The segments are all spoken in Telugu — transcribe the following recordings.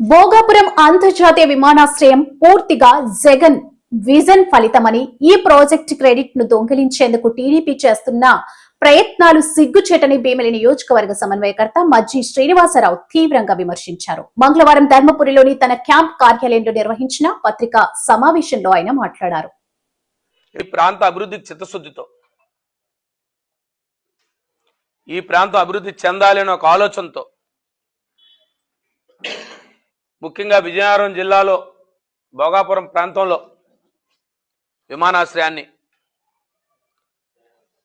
భోగాపురం అంతర్జాతీయ విమానాశ్రయం పూర్తిగా జగన్ విజన్ ఫలితమని ఈ ప్రాజెక్ట్ క్రెడిట్ను దొంగిలించేందుకు టీడీపీ చేస్తున్న ప్రయత్నాలు సిగ్గుచేటని భీమిలి నియోజకవర్గ సమన్వయకర్త మజ్జి శ్రీనివాసరావు తీవ్రంగా విమర్శించారు. మంగళవారం ధర్మపురిలోని తన క్యాంప్ కార్యాలయంలో నిర్వహించిన పత్రికా సమావేశంలో ఆయన మాట్లాడారు. ఈ ప్రాంత అభివృద్ధి చిత్తశుద్ధితో ఈ ప్రాంతం అభివృద్ధి చెందాలి అనే ఒక ఆలోచనతో ముఖ్యంగా విజయనగరం జిల్లాలో భోగాపురం ప్రాంతంలో విమానాశ్రయాన్ని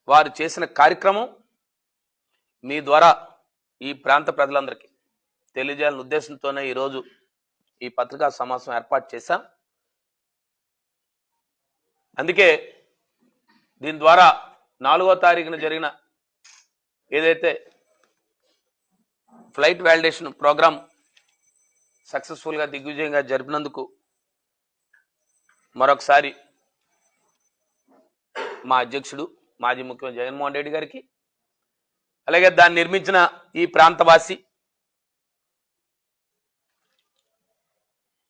వారు చేసిన కార్యక్రమం మీ ద్వారా ఈ ప్రాంత ప్రజలందరికీ తెలియజేయాలని ఉద్దేశంతోనే ఈరోజు ఈ పత్రికా సమావేశం ఏర్పాటు చేశాం. అందుకే దీని ద్వారా నాలుగో తారీఖున జరిగిన ఏదైతే ఫ్లైట్ వ్యాలిడేషన్ ప్రోగ్రామ్ సక్సెస్ఫుల్గా దిగ్విజయంగా జరిపినందుకు మరొకసారి మా అధ్యక్షుడు మాజీ ముఖ్యమంత్రి జగన్మోహన్ రెడ్డి గారికి అలాగే దాన్ని నిర్మించిన ఈ ప్రాంతవాసి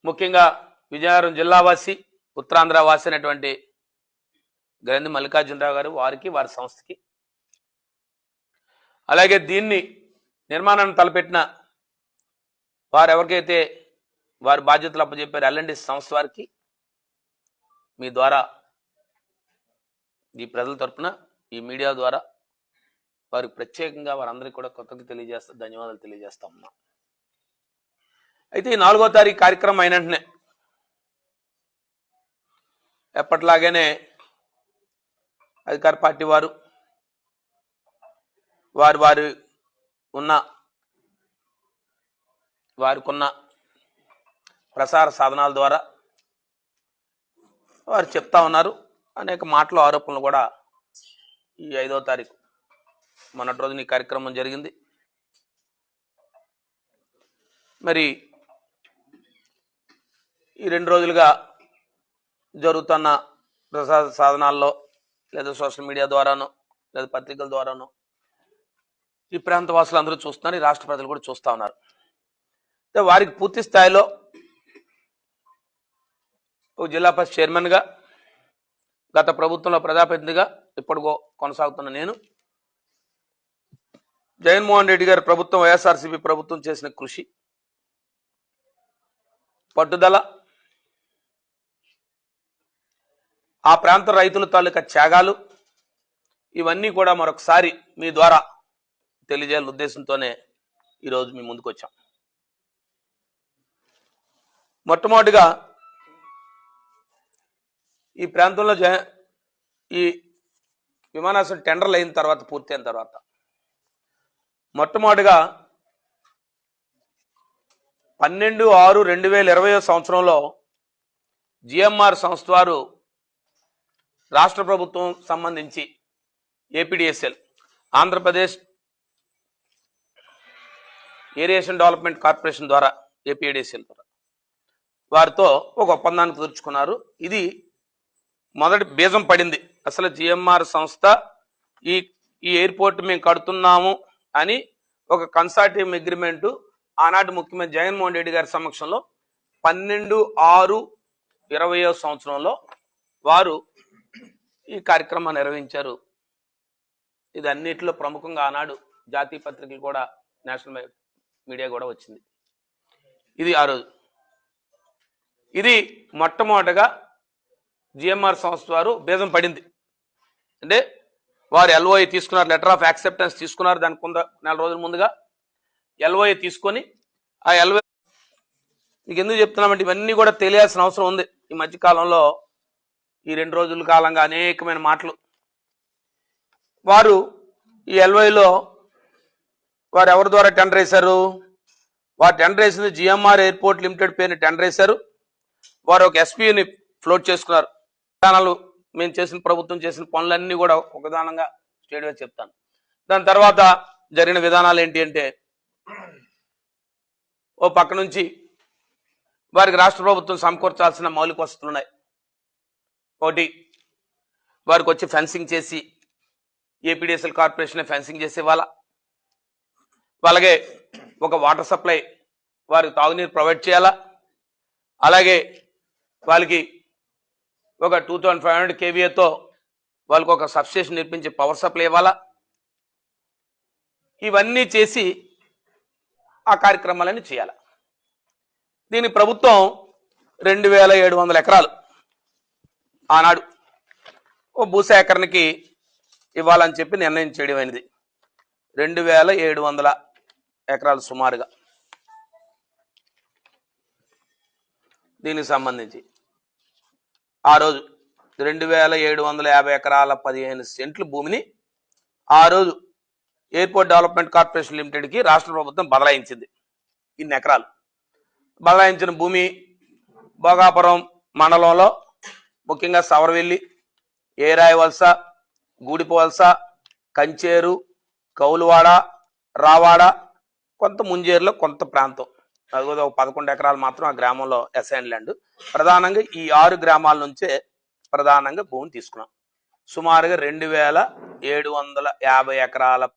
ముఖ్యంగా విజయనగరం జిల్లావాసి ఉత్తరాంధ్ర వాసి అయినటువంటి గ్రంథి మల్లికార్జునరావు గారు వారికి వారి సంస్థకి. అలాగే దీన్ని నిర్మాణాన్ని తలపెట్టిన వారు ఎవరికైతే వారి బాధ్యతలు అప్పచెప్పారు ఎల్ఎండి సంస్థ వారికి మీ ద్వారా ఈ ప్రజల తరపున ఈ మీడియా ద్వారా వారికి ప్రత్యేకంగా వారందరికీ కూడా కొత్తగా తెలియజేస్తా ధన్యవాదాలు తెలియజేస్తా ఉన్నా. అయితే ఈ నాలుగో తారీఖు కార్యక్రమం అయిన వెంటనే ఎప్పటిలాగానే అధికార పార్టీ వారు వారు వారు ఉన్న వారికున్న ప్రసార సాధనాల ద్వారా వారు చెప్తా ఉన్నారు. అనేక మాటలు ఆరోపణలు కూడా ఈ ఐదో తారీఖు మొన్నటి రోజున ఈ కార్యక్రమం జరిగింది. మరి ఈ రెండు రోజులుగా జరుగుతున్న ప్రసార సాధనాల్లో లేదా సోషల్ మీడియా ద్వారానో లేదా పత్రికల ద్వారానో ఈ ప్రాంత వాసులు అందరూ చూస్తున్నారు. ఈ రాష్ట్ర ప్రజలు కూడా చూస్తా ఉన్నారు. వారికి పూర్తి స్థాయిలో ఒక జిల్లా పరిషత్ చైర్మన్గా గత ప్రభుత్వంలో ప్రజాప్రతినిధిగా ఇప్పటికో కొనసాగుతున్న నేను. జగన్మోహన్ రెడ్డి గారి ప్రభుత్వం వైఎస్ఆర్సీపీ ప్రభుత్వం చేసిన కృషి పట్టుదల ఆ ప్రాంత రైతుల తాలూకా త్యాగాలు ఇవన్నీ కూడా మరొకసారి మీ ద్వారా తెలియజేయాల ఉద్దేశంతోనే ఈరోజు మీ ముందుకు వచ్చాం మొట్టమొదటిగా ఈ ప్రాంతంలో జ ఈ విమానాశ్రయం టెండర్లు అయిన తర్వాత పూర్తయిన తర్వాత మొట్టమొదటిగా పన్నెండు ఆరు రెండు వేల ఇరవై సంవత్సరంలో జిఎంఆర్ సంస్థ వారు రాష్ట్ర ప్రభుత్వం సంబంధించి APDSL Andhra Pradesh aviation development corporation ద్వారా ఏపీడిఎస్ఎల్ ద్వారా వారితో ఒక ఒప్పందాన్ని కుదుర్చుకున్నారు. ఇది మొదటి బీజం పడింది. అసలు జిఎంఆర్ సంస్థ ఈ ఈ ఎయిర్పోర్ట్ మేము కడుతున్నాము అని ఒక కన్సార్టివ్ అగ్రిమెంటు ఆనాటి ముఖ్యమంత్రి జగన్మోహన్ రెడ్డి గారి సమక్షంలో పన్నెండు ఆరు ఇరవయో సంవత్సరంలో వారు ఈ కార్యక్రమం నిర్వహించారు. ఇది అన్నిటిలో ప్రముఖంగా ఆనాడు జాతీయ పత్రికలు కూడా నేషనల్ మీడియా కూడా వచ్చింది. ఇది ఆ రోజు. ఇది మొట్టమొదటగా జిఎంఆర్ సంస్థ వారు బేదం పడింది. అంటే వారు ఎల్ఓఏ తీసుకున్నారు లెటర్ ఆఫ్ యాక్సెప్టెన్స్ తీసుకున్నారు దానికి కొంత నెల రోజుల ముందుగా. ఎల్ఓఏ తీసుకొని ఆ ఎల్ఓ మీకు ఎందుకు చెప్తున్నామంటే ఇవన్నీ కూడా తెలియాల్సిన అవసరం ఉంది. ఈ మధ్యకాలంలో ఈ రెండు రోజుల కాలంగా అనేకమైన మాటలు. వారు ఈ ఎల్వైలో వారు ఎవరి ద్వారా టెండర్ వేశారు? వారు టెండర్ వేసింది జిఎంఆర్ ఎయిర్పోర్ట్ లిమిటెడ్ పేరుని టెండర్ వేశారు. వారు ఒక ఎస్పీని ఫ్లోట్ చేసుకున్నారు. విధానాలు మేము చేసిన ప్రభుత్వం చేసిన పనులన్నీ కూడా ఒకదానంగా స్టేట్గా చెప్తాను. దాని తర్వాత జరిగిన విధానాలు ఏంటి అంటే ఓ పక్క నుంచి వారికి రాష్ట్ర ప్రభుత్వం సమకూర్చాల్సిన మౌలిక వసతులు ఉన్నాయి. ఒకటి వారికి వచ్చి ఫెన్సింగ్ చేసి ఏపీడిఎస్ఎల్ కార్పొరేషన్ ఫెన్సింగ్ చేసేవాళ్ళ. అలాగే ఒక వాటర్ సప్లై వారికి తాగునీరు ప్రొవైడ్ చేయాలా. అలాగే వాళ్ళకి ఒక టూ థౌజండ్ ఫైవ్ హండ్రెడ్ కేవీఏతో వాళ్ళకు ఒక సబ్స్టేషన్ నిర్మించి పవర్ సప్లై ఇవ్వాలా? ఇవన్నీ చేసి ఆ కార్యక్రమాలన్నీ చేయాలి? దీని ప్రభుత్వం రెండు వేల ఏడు వందల ఎకరాలు ఆనాడు ఓ భూసేకరణకి ఇవ్వాలని చెప్పి నిర్ణయం చేయడమైనది. రెండు వేల ఏడు వందల ఎకరాలు సుమారుగా. దీనికి సంబంధించి. ఆ రోజు రెండు వేల ఏడు వందల యాభై ఎకరాల పదిహేను సెంట్లు భూమిని ఆ రోజు ఎయిర్పోర్ట్ డెవలప్మెంట్ కార్పొరేషన్ లిమిటెడ్కి రాష్ట్ర ప్రభుత్వం బదలాయించింది. ఇన్ని ఎకరాలు. బదలాయించిన భూమి భోగాపురం మండలంలో ముఖ్యంగా సవరవెల్లి ఏరాయి వలస గూడిపు వలస కంచేరు కౌలువాడ రావాడ కొంత ముంజేరులో కొంత ప్రాంతం. అది ఒక పదకొండు ఎకరాలు మాత్రం ఆ గ్రామంలో అసైన్ ల్యాండ్ ప్రధానంగా ఈ ఆరు గ్రామాల నుంచే ప్రధానంగా భూమిని తీసుకున్నాం. సుమారుగా రెండు వేల ఏడు వందల యాభై ఎకరాల